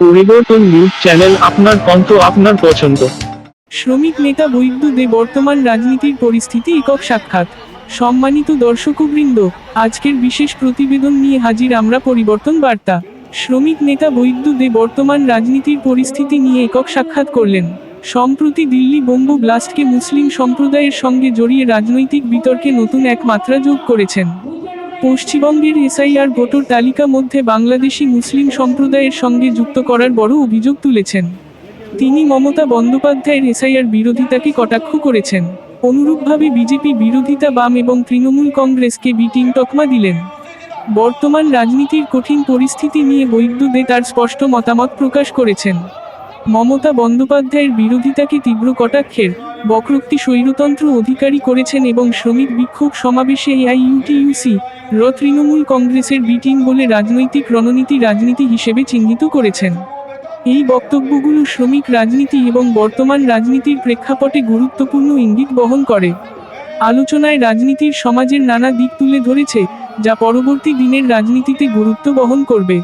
পরিবর্তন news channel আপনার কণ্ঠ আপনার পছন্দ। শ্রমিক নেতা বৈদ্য দে বর্তমান রাজনীতির পরিস্থিতি একক সাক্ষাৎ। সম্মানিত দর্শকবৃন্দ, আজকের বিশেষ প্রতিবেদন নিয়ে হাজির আমরা পরিবর্তন বার্তা। শ্রমিক নেতা বৈদ্য দে বর্তমান রাজনীতির পরিস্থিতি নিয়ে একক সাক্ষাৎ করলেন। সম্প্রতি দিল্লি বোম্ব ব্লাস্টকে মুসলিম সম্প্রদায়ের সঙ্গে জড়িয়ে রাজনৈতিক বিতর্কে নতুন এক মাত্রা যোগ করেছেন। পশ্চিমবঙ্গের এসআইআর ভোটার তালিকা মধ্যে বাংলাদেশি মুসলিম সম্প্রদায়ের সঙ্গে যুক্ত করার বড় অভিযোগ তুলেছেন। তিনি মমতা বন্দ্যোপাধ্যায়ের এসআইআর বিরোধিতাকে কটাক্ষ করেছেন। অনুরূপভাবে বিজেপি বিরোধিতা বাম এবং তৃণমূল কংগ্রেসকে বিটিং তকমা দিলেন। বর্তমান রাজনীতির কঠিন পরিস্থিতি নিয়ে বৈদ্য দে তার স্পষ্ট মতামত প্রকাশ করেছেন। মমতা বন্দ্যোপাধ্যায়ের বিরোধিতাকে তীব্র কটাক্ষের? বক্রোক্তি স্বৈরতন্ত্র অধিকারী করেছেন এবং শ্রমিক বিক্ষোভ সমাবেশে এআইইউটিইউসি র তৃণমূল কংগ্রেসের বিটিং বলে রাজনৈতিক রণনীতি রাজনীতি হিসেবে চিহ্নিত করেছেন। এই বক্তব্যগুলো শ্রমিক রাজনীতি এবং বর্তমান রাজনীতির প্রেক্ষাপটে গুরুত্বপূর্ণ ইঙ্গিত বহন করে। আলোচনায় রাজনীতির সমাজের নানা দিক তুলে ধরেছে, যা পরবর্তী দিনের রাজনীতিতে গুরুত্ব বহন করবে।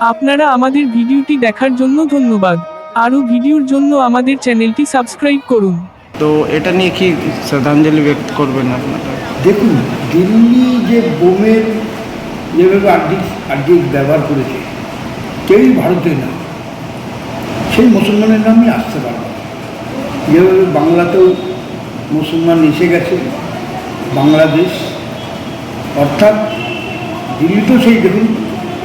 আপনারা আমাদের ভিডিওটি দেখার জন্য ধন্যবাদ। আরও ভিডিওর জন্য আমাদের চ্যানেলটি সাবস্ক্রাইব করুন তো এটা নিয়ে কি শ্রদ্ধাঞ্জলি ব্যক্ত করবেন আপনারা দেখুন দিল্লি যে বোমের যেভাবে আর্ডিক আর্ডিক ব্যবহার করেছে কেউই ভারতে না সেই মুসলমানের নামই আসতে পারবে। যেভাবে বাংলাতেও মুসলমান এসে গেছে বাংলাদেশ অর্থাৎ দিল্লিতেও সেই দেখুন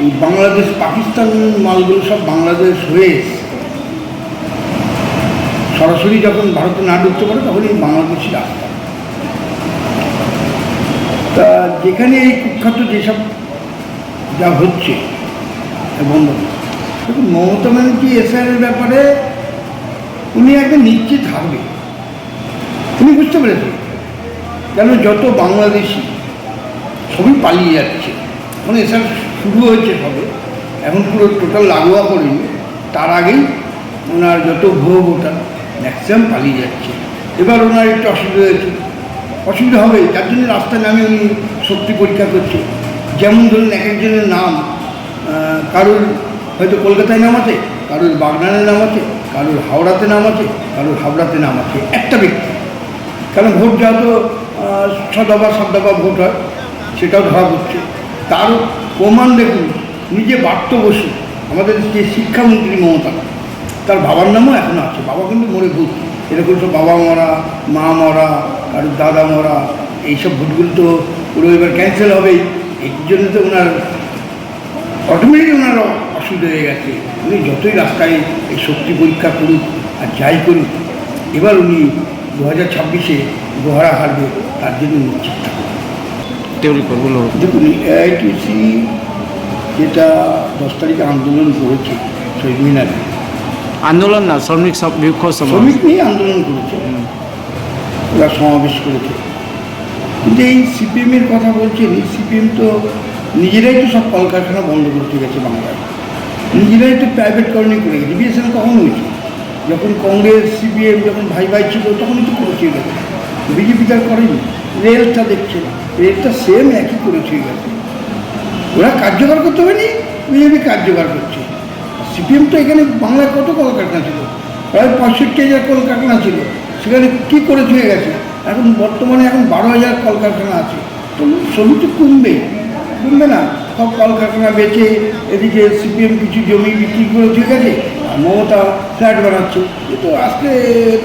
এই বাংলাদেশ পাকিস্তান মালগুলো সব বাংলাদেশ হয়ে। সরাসরি যখন ভারতে না ঢুকতে পারে, তখন এই বাংলাদেশি রাস্তা তা যেখানে এই কুখ্যাত যেসব যা হচ্ছে এবং দেখুন, মমতা ব্যানার্জি এসআইয়ের ব্যাপারে উনি একদম নিশ্চিত হারবে উনি বুঝতে পেরেছেন কেন যত বাংলাদেশি সবই পালিয়ে যাচ্ছে। এখন এসআর শুরু হয়েছে সবে, এখন পুরো টোটাল লাগোয়া করেনি। তার আগেই ওনার যত ভুয়ো ভোটার ম্যাক্সিমাম পালিয়ে যাচ্ছে। এবার ওনার একটু অসুবিধা হয়েছে। অসুবিধা হবে, যার জন্য রাস্তায় নামে উনি শক্তি পরীক্ষা করছে। যেমন ধরুন এক একজনের নাম কারোর হয়তো কলকাতায় নাম আছে, কারোর বাগনানে নাম আছে, কারোর হাওড়াতে নাম আছে, কারোর হাওড়াতে নাম আছে, একটা ব্যক্তি। কারণ ভোট যাওয়া তো সদফা সদফা ভোট হয়, সেটাও ধরা হচ্ছে তার প্রমাণ দেখুন, নিজে বার্ত বসু আমাদের যে শিক্ষামন্ত্রী মমতা তার বাবার নামও এখনও আছে। বাবা কিন্তু মরে ভূত। এরকম সব বাবা মরা মা মরা কারোর দাদা মরা এইসব ভোটগুলো তো পুরো এবার ক্যান্সেল হবেই। এর জন্য তো ওনার অটোমেটিক ওনার অসুবিধা হয়ে গেছে। উনি যতই রাস্তায় এই শক্তি পরীক্ষা করুক আর যাই করুক এবার উনি দু হাজার ছাব্বিশে গোহারা হারবে তার জন্য নিশ্চিত থাকুন তেউরি করগুলো দেখুন এআইটিসি যেটা দশ তারিখে আন্দোলন করেছে শহীদ মিনারে আন্দোলন না, শ্রমিক বিক্ষোভ শ্রমিক নিয়ে আন্দোলন করেছে। ওরা সমাবেশ করেছে। কিন্তু এই সিপিএমের কথা বলছেন, এই সিপিএম তো নিজেরাই তো সব কলকারখানা বন্ধ করতে গেছে বাংলায়। নিজেরাই তো প্রাইভেটকরণই করে গেছে। বিএসএন কখন হয়েছে? যখন কংগ্রেস, সিপিএম যখন ভাই ভাই ছিল, তখনই তো করেছে গেছে বিজেপি তার করেনি। রেলটা দেখছে রেলটা সেম একই করেছে গেছে ওরা কার্যকর করতে পারেনি? বিজেপি কার্যকর করছে। সিপিএম তো এখানে বাংলায় কত কলকারখানা ছিল? প্রায় পঁয়ষট্টি হাজার কলকারখানা ছিল। সেখানে কী করে হয়ে গেছে? এখন বর্তমানে এখন বারো হাজার কলকারখানা আছে। তো শ্রমিক তো কমবে। কমবে না। সব কলকারখানা বেচে এদিকে সিপিএম কিছু জমি বিক্রি করে ঠিক আছে আর মমতা ফ্ল্যাট বানাচ্ছে। এ তো আজকে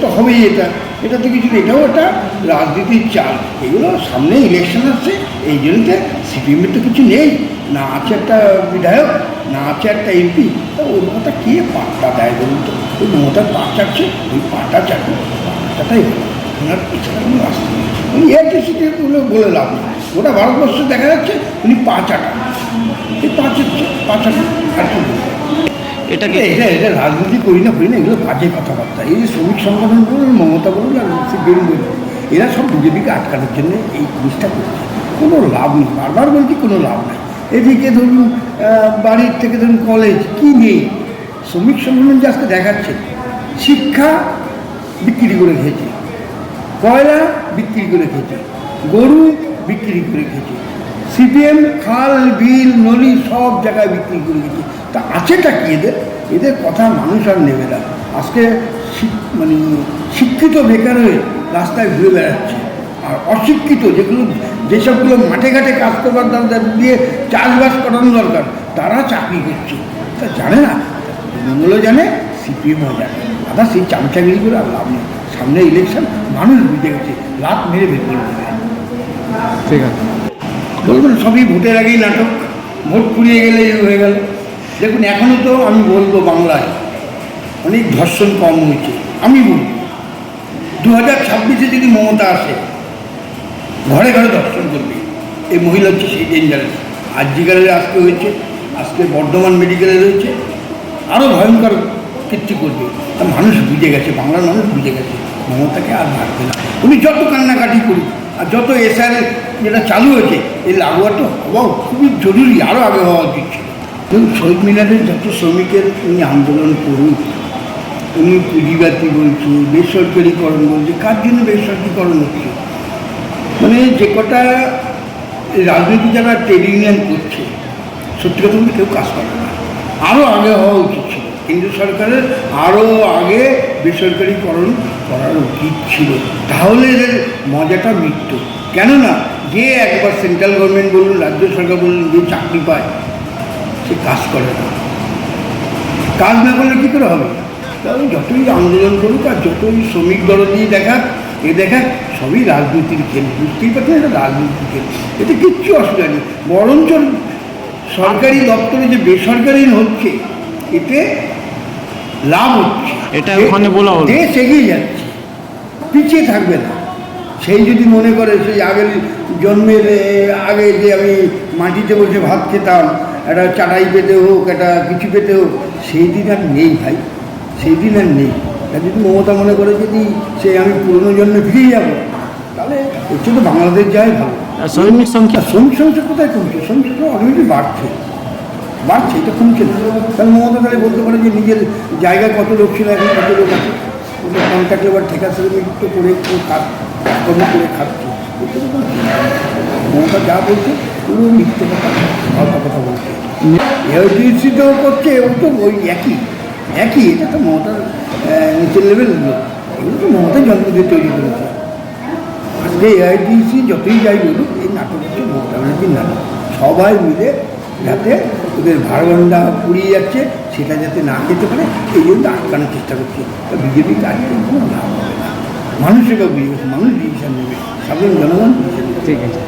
তো হবেই এটা। এটা তো কিছু। এটাও একটা রাজনীতির চাল। এগুলো সামনে ইলেকশন আসছে, এই জন্যতে সিপিএমের তো কিছু নেই। না আছে একটা বিধায়ক না আছে একটা এমপি তা ওর কথা কে পাট্টা দেয় বলুন তো? ওই মমতার পা চাচ্ছে ওই পাটা চাটবে পাটাটাই হলো। ওনার এছাড়া কোনো রাস্তা নেই। উনি এআইটিসিতে বলে বলে লাভ নেই। গোটা ভারতবর্ষে দেখা যাচ্ছে উনি পা চাটান এই পা চাটছে পা চাটান আর কি এটা এটা এটা রাজনীতি করি না করি না এগুলো বাজে কথাবার্তা। এই যে শ্রমিক সংগঠন বলুন মমতা বলুন আর সিপিএম বলুন এরা সব বিজেপিকে আটকানোর জন্য এই জিনিসটা করছে। কোনো লাভ নেই বারবার বলছি কোনো লাভ নেই। এদিকে ধরুন বাড়ির থেকে ধরুন কলেজ কী নেই? শ্রমিক সংগঠন যে আজকে দেখাচ্ছে, শিক্ষা বিক্রি করে খেয়েছে, কয়লা বিক্রি করে খেয়েছে, গরু বিক্রি করে খেয়েছে, সিপিএম, খাল, বিল, নলি সব জায়গায় বিক্রি করে দিচ্ছে তা আছেটা কি এদের? এদের কথা মানুষ আর নেবে না। আজকে মানে শিক্ষিত বেকার হয়ে রাস্তায় ঘুরে বেড়াচ্ছে। আর অশিক্ষিত যেগুলো যেসবগুলো মাঠে ঘাটে কাজ করবার দরকার দিয়ে চাষবাস করানো দরকার তারা চাকরি করছে। তা জানে না? তৃণমূলও জানে সিপিএমও জানে। আবার সেই চামচাগিরি করে আর লাভ নেই। সামনে ইলেকশন মানুষ বুঝে গেছে লাভ মেরে বের করে ঠিক আছে। বলবেন সবই ভোটের আগেই নাটক ভোট পুড়িয়ে গেলে হয়ে গেল। দেখুন এখনও তো আমি বলব বাংলায় অনেক ধর্ষণ কম হয়েছে। আমি বলব দু হাজার ছাব্বিশে যদি মমতা আসে ঘরে ঘরে দর্শন করবে। এই মহিলা হচ্ছে সেই ডেঞ্জারাস আজকালে আজকে হয়েছে, আজকে বর্ধমান মেডিকেলে রয়েছে আরও ভয়ঙ্কর কীর্তি করবে। তা মানুষ বুঝে গেছে, বাংলার মানুষ বুঝে গেছে, মমতাকে আর মারবে না। উনি যত কান্নাকাটি করুক, আর যত এসআর যেটা চালু হয়েছে এই লাগোয়া তো হওয়াও খুবই জরুরি আরও আগে হওয়া উচিত ছিল। দেখুন, শহীদ মিনারের যত শ্রমিকের উনি আন্দোলন করুন, উনি পুঁজিবাতি বলছে বেসরকারিকরণ বলছে, কার জন্য বেসরকারিকরণ হচ্ছে? মানে যে কটা রাজনীতি যারা ট্রেড ইউনিয়ন করছে, সত্যি কথা বলতে কেউ কাজ করে না। আরও আগে হওয়া উচিত ছিল। কেন্দ্রীয় সরকারের আরও আগে বেসরকারিকরণ করার উচিত ছিল। তাহলে এদের মজাটা মিটত। কেননা, যে একবার সেন্ট্রাল গভর্নমেন্ট বলুন রাজ্য সরকার বলুন যে চাকরি পায়, সে কাজ করে না। কাজ না করলে কী করে হবে? তাহলে যতই আন্দোলন করুক আর যতই শ্রমিক দরদি দেখাক এ দেখাক সবই রাজনীতির খেল বুঝতেই পারছেন এটা রাজনীতির খেল এতে কিচ্ছু অসুবিধা নেই। বরঞ্চ সরকারি দপ্তরে যে বেসরকারি হচ্ছে এতে লাভ হচ্ছে। এটা ওখানে বলা হলো। দেশ এগিয়ে যাচ্ছে। পিছিয়ে থাকবে না। সেই যদি মনে করে সেই আগের জন্মের আগে যে আমি মাটিতে বসে ভাত খেতাম একটা চাটাই পেতে হোক একটা কিছু পেতে হোক সেই দিন আর নেই ভাই। সেই দিন আর নেই। যদি মমতা মনে করে যদি সে আমি পুরনো জন্মে ফিরে যাব তাহলে এর জন্য বাংলাদেশ যাই ভালো। শ্রমিক সংখ্যা? শ্রমিক সংখ্যা কোথায় কমছে? শ্রমিক সংখ্যা অলরেডি বাড়ছে। বাড়ছে এটা কমছে না। কারণ মমতা তাহলে বলতে পারে যে নিজের জায়গায় কত লোক ছিল এখন কত লোক আছে? ওদের কন্ট্রাক্ট লেবার ঠেকা শ্রমিক তো করে কাজকর্ম করে খাচ্ছে। মমতা যা বলছে পুরো মিথ্যে কথা কথা বলছে। এওটিসি তো করছে ও তো ওই একই। একই, এটা তো মমতার নিচের লেভেল লোক। এগুলো তো মমতাই জন্ম তৈরি করেছে। আজকে এআইডিসি যতই যাই বলুক, এই নাটক হচ্ছে মমতা ব্যানার্জির নাটক। সবাই মিলে যাতে ওদের ভাড়গন্ডা পুড়িয়ে যাচ্ছে, সেটা যাতে না যেতে পারে, এই জন্য আটকানোর চেষ্টা করছে। তা বিজেপি আজকে কোনো লাভ হবে না। বুঝে গেছে মানুষ ডিসিশন নেবে। সাধারণ জনগণ ডিসিশন ঠিক আছে।